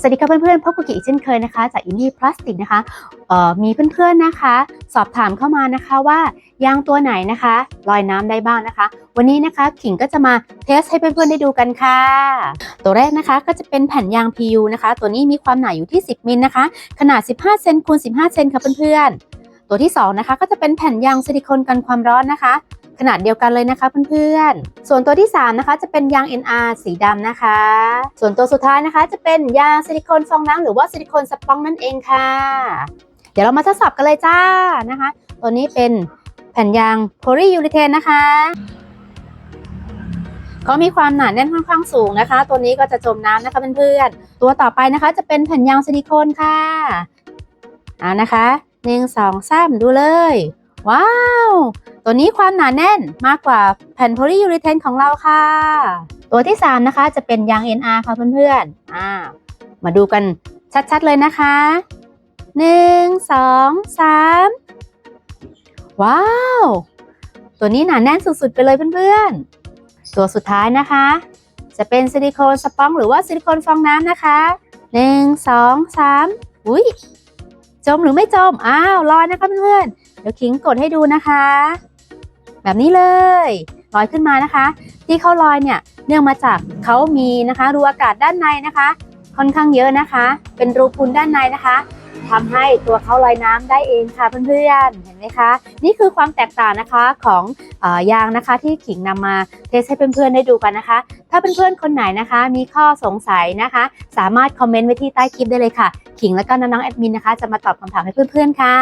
สวัสดีครับเพื่อนๆพบกับกิอีกเช่นเคยนะคะ จากอินดี้พลาสติกนะคะเอ่อมีเพื่อนๆนะคะ สอบถามเข้ามานะคะว่ายางตัวไหนนะคะลอยน้ำได้บ้างนะคะ วันนี้นะคะขิงก็จะมาเทสให้เพื่อนๆได้ดูกันค่ะ ตัวแรกนะคะก็จะเป็นแผ่นยาง PU นะคะ ตัวนี้มีความหนาอยู่ที่ 10 มิลนะคะ ขนาด 15 เซนคูณ15 เซนค่ะเพื่อนๆตัวที่สองนะคะก็จะเป็นแผ่นยางซิลิโคนกันความร้อนนะคะ ขนาดเดียวกันเลยนะคะเพื่อนๆ ส่วนตัวที่ 3 นะคะ จะเป็นยาง NR สีดำนะคะ ส่วนตัวสุดท้ายนะคะ จะเป็นยางซิลิโคนฟองน้ำหรือว่าซิลิโคนสปองนั่นเองค่ะ เดี๋ยวเรามาทดสอบกันเลยจ้านะคะ ตัวนี้เป็นแผ่นยางโพลียูริเทนนะคะก็มีความหนาแน่นค่อนข้างสูงนะคะ ตัวนี้ก็จะจมน้ำนะคะเพื่อนๆ ตัวต่อไปนะคะจะเป็นแผ่นยางซิลิโคนค่ะอ่านะคะหนึ่งสองสามดูเลย ว้าว ตัวนี้ความหนาแน่นมากกว่าแผ่นโพลียูริเทนของเราค่ะ ตัวที่ 3 นะคะจะเป็นยาง NR ค่ะเพื่อนๆอ่ามาดูกันชัดๆเลยนะคะ 1 2 3 ว้าว ตัวนี้หนาแน่นสุดๆไปเลยเพื่อนๆ ตัวสุดท้ายนะคะ จะเป็นซิลิโคนสปองหรือว่าซิลิโคนฟองน้ำนะคะ 1 2 3 อุ้ย จมหรือไม่จม อ้าวลอยนะคะเพื่อนๆเดี๋ยวคิงกดให้ดูนะคะ แบบนี้เลยลอยขึ้นมานะคะ ที่เขาลอยเนี่ยเนื่องมาจากเขามีนะคะรูอากาศด้านในนะคะ ค่อนข้างเยอะนะคะ เป็นรูพุนด้านในนะคะ ทำให้ตัวเขาลอยน้ำได้เองค่ะเพื่อนๆเห็นไหมคะ นี่คือความแตกต่างนะคะของอยางนะคะที่ขิงนำมาเทสให้เพื่อนๆได้ดูกันนะคะ ถ้าเพื่อนๆคนไหนนะคะ มีข้อสงสัยนะคะ สามารถคอมเมนต์ไว้ที่ใต้คลิปได้เลยค่ะ ขิงและก็น้องๆแอดมินนะคะ จะมาตอบคำถามให้เพื่อนๆค่ะ